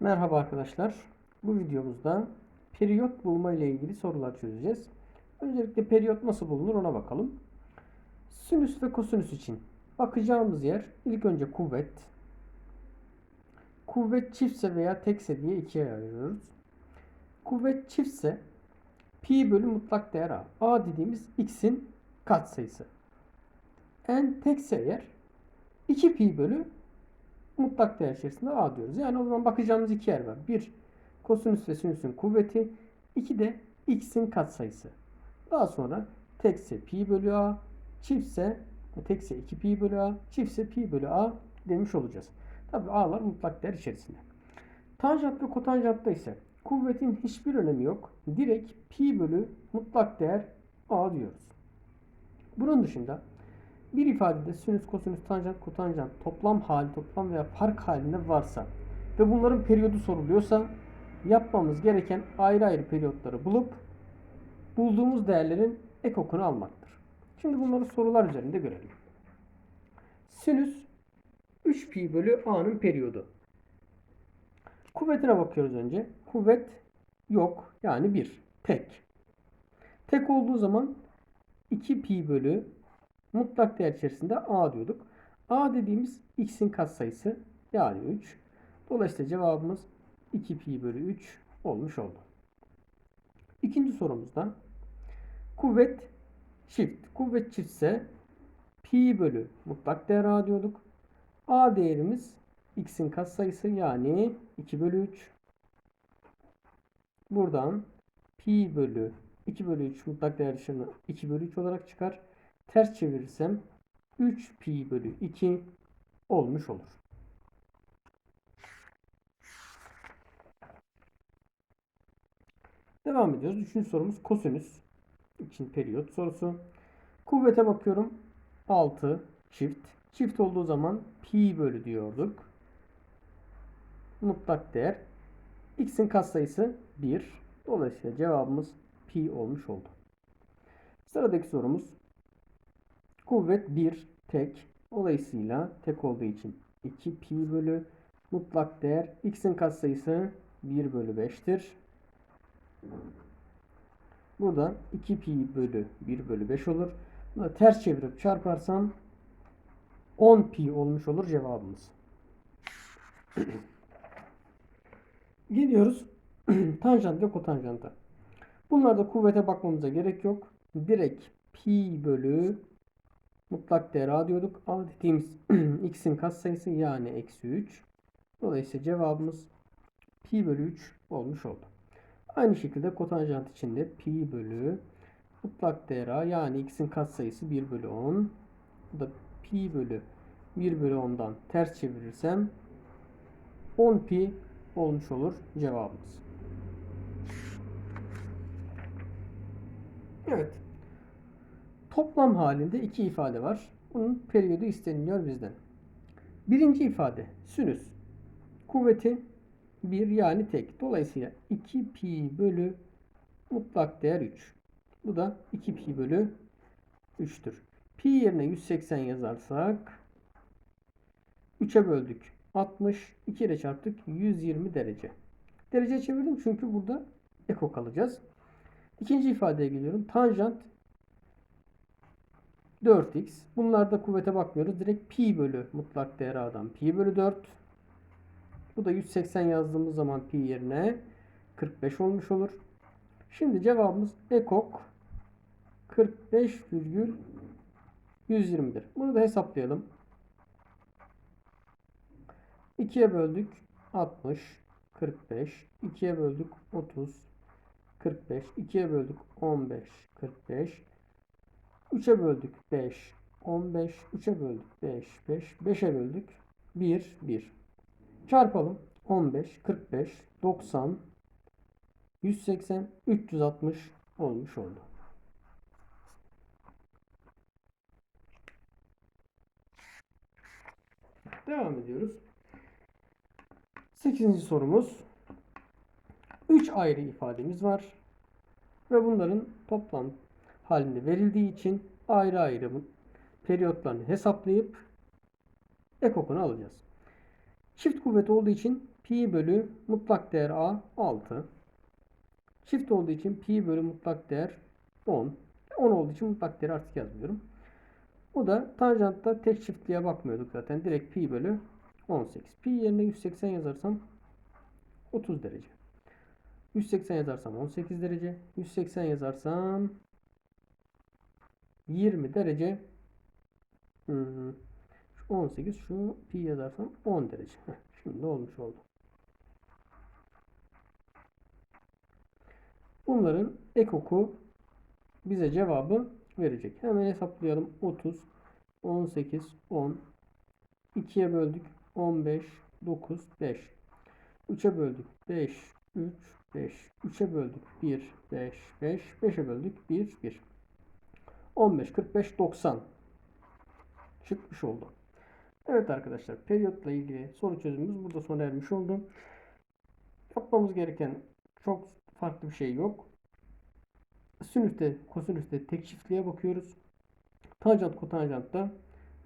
Merhaba arkadaşlar. Bu videomuzda periyot bulma ile ilgili sorular çözeceğiz. Öncelikle periyot nasıl bulunur ona bakalım. Sinüs ve kosinüs için bakacağımız yer ilk önce kuvvet. Kuvvet çiftse veya tekse diye ikiye ayırıyoruz. Kuvvet çiftse pi bölü mutlak değer a. a dediğimiz x'in katsayısı. n tekse eğer 2 pi bölü mutlak değer içerisinde a diyoruz. Yani o zaman bakacağımız iki yer var. Bir kosinüs ve sinüsün kuvveti. iki de x'in katsayısı. Daha sonra tekse pi bölü a, çiftse tekse 2 pi bölü a, çiftse pi bölü a demiş olacağız. Tabi a'lar mutlak değer içerisinde. Tanjant ve kotanjantta ise kuvvetin hiçbir önemi yok. Direkt pi bölü mutlak değer a diyoruz. Bunun dışında bir ifadede sinüs, kosinüs, tanjant, kotanjant toplam hali, toplam veya fark halinde varsa ve bunların periyodu soruluyorsa yapmamız gereken ayrı ayrı periyotları bulup bulduğumuz değerlerin ekokunu almaktır. Şimdi bunları sorular üzerinde görelim. Sinüs 3 pi bölü a'nın periyodu. Kuvvetine bakıyoruz önce. Kuvvet yok. Yani 1. Tek. Tek olduğu zaman 2 pi bölü mutlak değer içerisinde a diyorduk. a dediğimiz x'in katsayısı yani 3. Dolayısıyla cevabımız 2 pi bölü 3 olmuş oldu. İkinci sorumuzda kuvvet çift. Kuvvet çiftse pi bölü mutlak değer a diyorduk. a değerimiz x'in katsayısı yani 2 bölü 3. Buradan pi bölü 2 bölü 3 mutlak değer dışında 2 bölü 3 olarak çıkar. Ters çevirirsem 3 pi bölü 2 olmuş olur. Devam ediyoruz. Üçüncü sorumuz kosinüs için periyot sorusu. Kuvvete bakıyorum. 6 çift. Çift olduğu zaman pi bölü diyorduk. Mutlak değer. X'in katsayısı 1. Dolayısıyla cevabımız pi olmuş oldu. Sıradaki sorumuz kuvvet 1 tek. Dolayısıyla tek olduğu için 2 pi bölü mutlak değer x'in katsayısı 1 bölü 5'tir. Buradan 2 pi bölü 1 bölü 5 olur. Bunu ters çevirip çarparsam 10 pi olmuş olur cevabımız. Geliyoruz tanjant ve kotanjanta. Bunlarda kuvvete bakmamıza gerek yok. Direkt pi bölü mutlak değer a diyorduk. A dediğimiz x'in katsayısı yani eksi 3. Dolayısıyla cevabımız pi bölü 3 olmuş oldu. Aynı şekilde kotanjant için de pi bölü mutlak değer a yani x'in katsayısı 1 bölü 10. Bu da pi bölü 1 bölü 10'dan ters çevirirsem 10 pi olmuş olur cevabımız. Evet. Toplam halinde iki ifade var. Bunun periyodu isteniliyor bizden. Birinci ifade sinüs. Kuvveti 1 yani tek. Dolayısıyla 2 pi bölü mutlak değer 3. Bu da 2 pi bölü 3'tür. Pi yerine 180 yazarsak 3'e böldük. 60. 2 ile çarptık. 120 derece. Derece çevirdim çünkü burada ekok alacağız. İkinci ifadeye geliyorum. Tanjant 4x. Bunlarda kuvvete bakmıyoruz. Direkt pi bölü mutlak değer a'dan pi bölü 4. Bu da 180 yazdığımız zaman pi yerine 45 olmuş olur. Şimdi cevabımız ekok 45,120'dir. Bunu da hesaplayalım. 2'ye böldük 60, 45. 2'ye böldük 30, 45. 2'ye böldük 15, 45. 3'e böldük 5, 15. 3'e böldük 5, 5. 5'e böldük 1, 1. Çarpalım. 15, 45, 90, 180, 360 olmuş oldu. Devam ediyoruz. 8. sorumuz. 3 ayrı ifademiz var. Ve bunların toplam halinde verildiği için ayrı ayrı periyotlarını hesaplayıp ekokunu alacağız. Çift kuvvet olduğu için pi bölü mutlak değer a 6. Çift olduğu için pi bölü mutlak değer 10. 10 olduğu için mutlak değeri artık yazmıyorum. Bu da tanjantta tek çiftliğe bakmıyorduk zaten. Direkt pi bölü 18. Pi yerine 180 yazarsam 30 derece. 180 yazarsam 18 derece. 180 yazarsam 20 derece. Hmm. Şu 18 şu pi yazarsam 10 derece. Heh, şimdi olmuş oldu. Bunların ekoku bize cevabı verecek. Hemen hesaplayalım. 30, 18, 10. 2'ye böldük. 15, 9, 5. 3'e böldük. 5, 3, 5. 3'e böldük. 1, 5, 5. 5'e böldük. 1, 1. 15, 45, 90 çıkmış oldu. Evet arkadaşlar periyotla ilgili soru çözümümüz burada sona ermiş oldu. Yapmamız gereken çok farklı bir şey yok. Sinüste, kosinüste tek çiftliğe bakıyoruz. Tanjant kotanjantta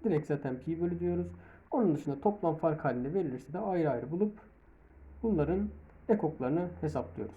direkt zaten pi bölü diyoruz. Onun dışında toplam fark halinde verilirse de ayrı ayrı bulup bunların ekoklarını hesaplıyoruz.